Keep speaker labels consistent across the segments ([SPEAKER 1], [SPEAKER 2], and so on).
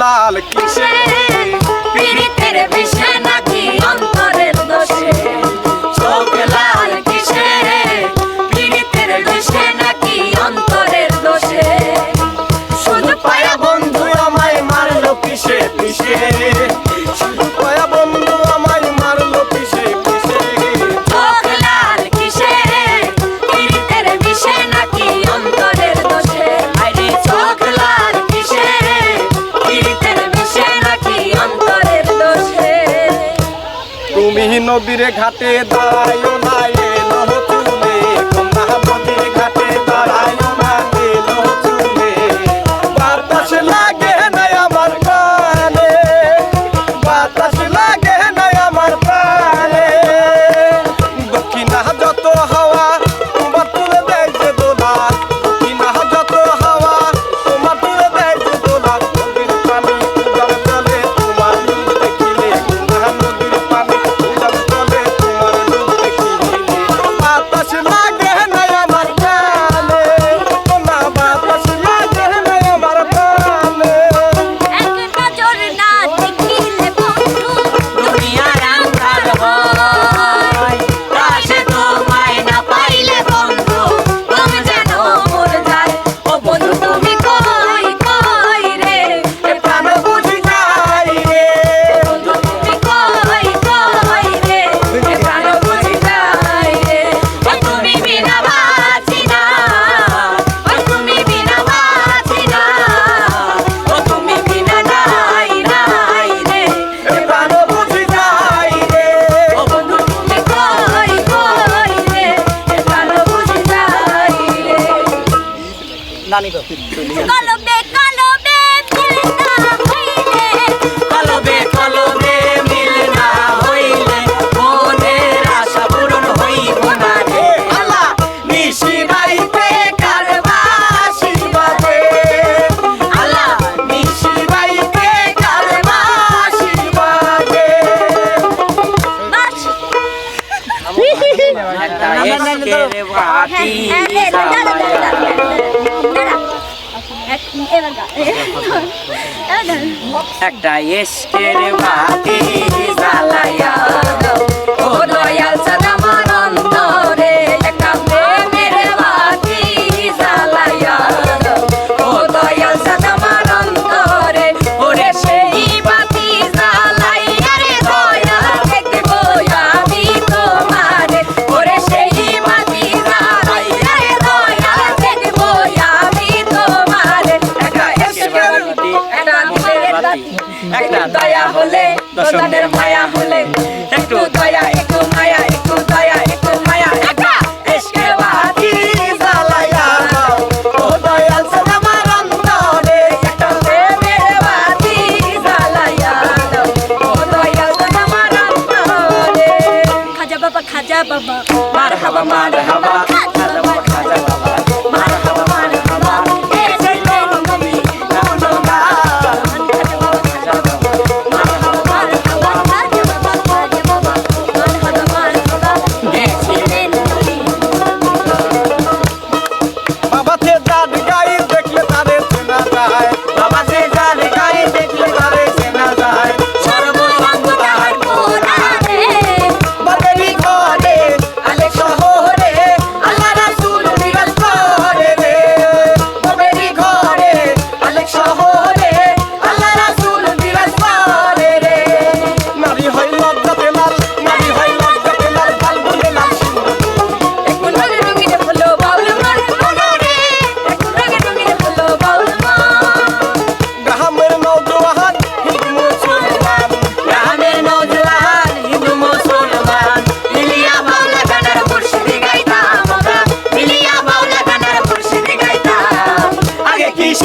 [SPEAKER 1] লাল কিসের নবীরে ঘাটে দায়
[SPEAKER 2] নাই। গানই তো কলবে কলবে মিলনা হইলে কলবে কলবে মিলনা হইলে মনের আশা পূরণ হইব না রে
[SPEAKER 1] আল্লাহ
[SPEAKER 2] নিশি বাইতে কারবাসি বাজে আল্লাহ নিশি বাইতে কারবাসি
[SPEAKER 1] বাজে
[SPEAKER 2] বাসি
[SPEAKER 3] একটা
[SPEAKER 2] এসকে রে ভাতি একটা এসকের মা একটু দয়া হলে দোষদের মায়া হলে। একটু দয়া একটু মায়া একটু দয়া একটু মায়া। একটা এসকে বাহাতি জালায়া ও দয়াল বাবা খাজা বাবা।
[SPEAKER 1] মারহাবা মারহাবা।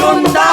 [SPEAKER 1] Sunday.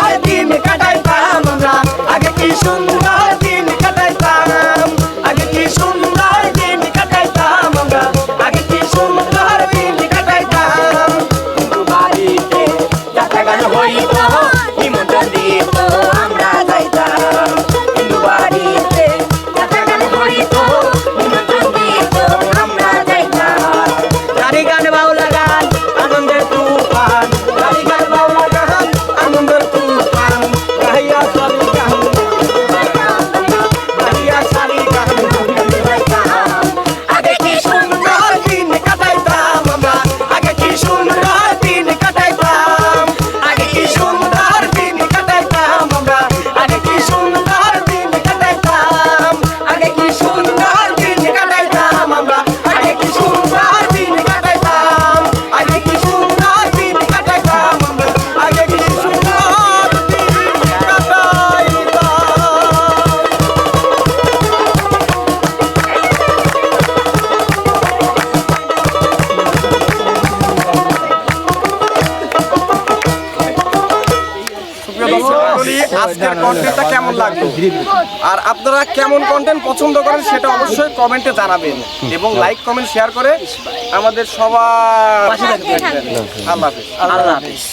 [SPEAKER 1] আজকের কন্টেন্টটা কেমন লাগল? আর আপনারা কেমন কন্টেন্ট পছন্দ করেন সেটা অবশ্যই কমেন্টে জানাবেন। এবং লাইক কমেন্ট শেয়ার করে আমাদের সবার
[SPEAKER 2] পাশে থাকবেন।
[SPEAKER 1] আল্লাহ হাফেজ।
[SPEAKER 3] আল্লাহ হাফিজ।